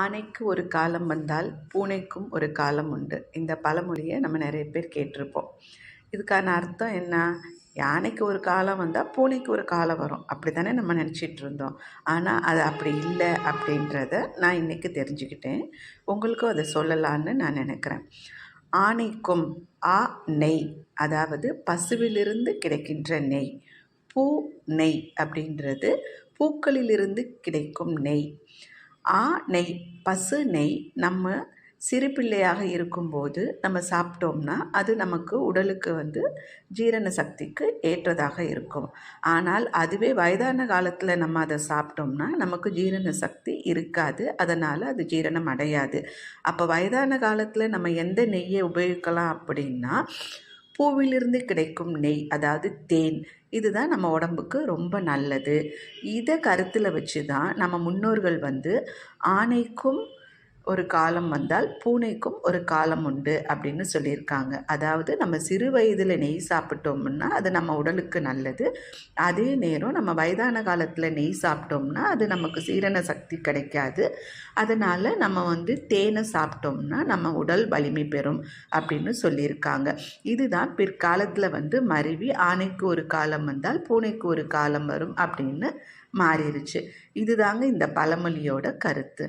ஆனைக்கு ஒரு காலம் வந்தால் பூனைக்கும் ஒரு காலம் உண்டு. இந்த பழமொழியை நம்ம நிறைய பேர் கேட்டிருப்போம். இதுக்கான அர்த்தம் என்ன? யானைக்கு ஒரு காலம் வந்தால் பூனைக்கு ஒரு காலம் வரும். அப்படி தானே நம்ம நினச்சிட்டு இருந்தோம். ஆனால் அது அப்படி இல்லை அப்படின்றத நான் இன்றைக்கி தெரிஞ்சுக்கிட்டேன். உங்களுக்கும் அதை சொல்லலான்னு நான் நினைக்கிறேன். ஆனைக்கும் ஆ நெய் அதாவது பசுவிலிருந்து கிடைக்கின்ற நெய். பூ நெய் அப்படின்றது பூக்களிலிருந்து கிடைக்கும் நெய். ஆ நெய். பசு நெய். நம்ம சிறு பிள்ளையாக இருக்கும்போது நம்ம சாப்பிட்டோம்னா அது நமக்கு உடலுக்கு வந்து ஜீரண சக்திக்கு ஏற்றதாக இருக்கும். ஆனால் அதுவே வயதான காலத்தில் நம்ம அதை சாப்பிட்டோம்னா நமக்கு ஜீரண சக்தி இருக்காது. அதனால் அது ஜீரணம் அடையாது. அப்போ வயதான காலத்தில் நம்ம எந்த நெய்யை உபயோகிக்கலாம் அப்படின்னா பூவிலிருந்து கிடைக்கும் நெய் அதாவது தேன் இதுதான் நம்ம உடம்புக்கு ரொம்ப நல்லது. இதை கருத்தில் வச்சு தான் நம்ம முன்னோர்கள் வந்து ஆணைக்கும் ஒரு காலம் வந்தால் பூனைக்கும் ஒரு காலம் உண்டு அப்படின்னு சொல்லியிருக்காங்க. அதாவது நம்ம சிறு வயதில் நெய் சாப்பிட்டோம்னா அது நம்ம உடலுக்கு நல்லது. அதே நேரம் நம்ம வயதான காலத்தில் நெய் சாப்பிட்டோம்னா அது நமக்கு சீரண சக்தி கிடைக்காது. அதனால் நம்ம வந்து தேனை சாப்பிட்டோம்னா நம்ம உடல் வலிமை பெறும் அப்படின்னு சொல்லியிருக்காங்க. இதுதான் பிற்காலத்தில் வந்து மருவி ஆணைக்கு ஒரு காலம் வந்தால் பூனைக்கு ஒரு காலம் வரும் அப்படின்னு மாறிடுச்சு இதுதாங்க இந்த பழமொழியோட கருத்து.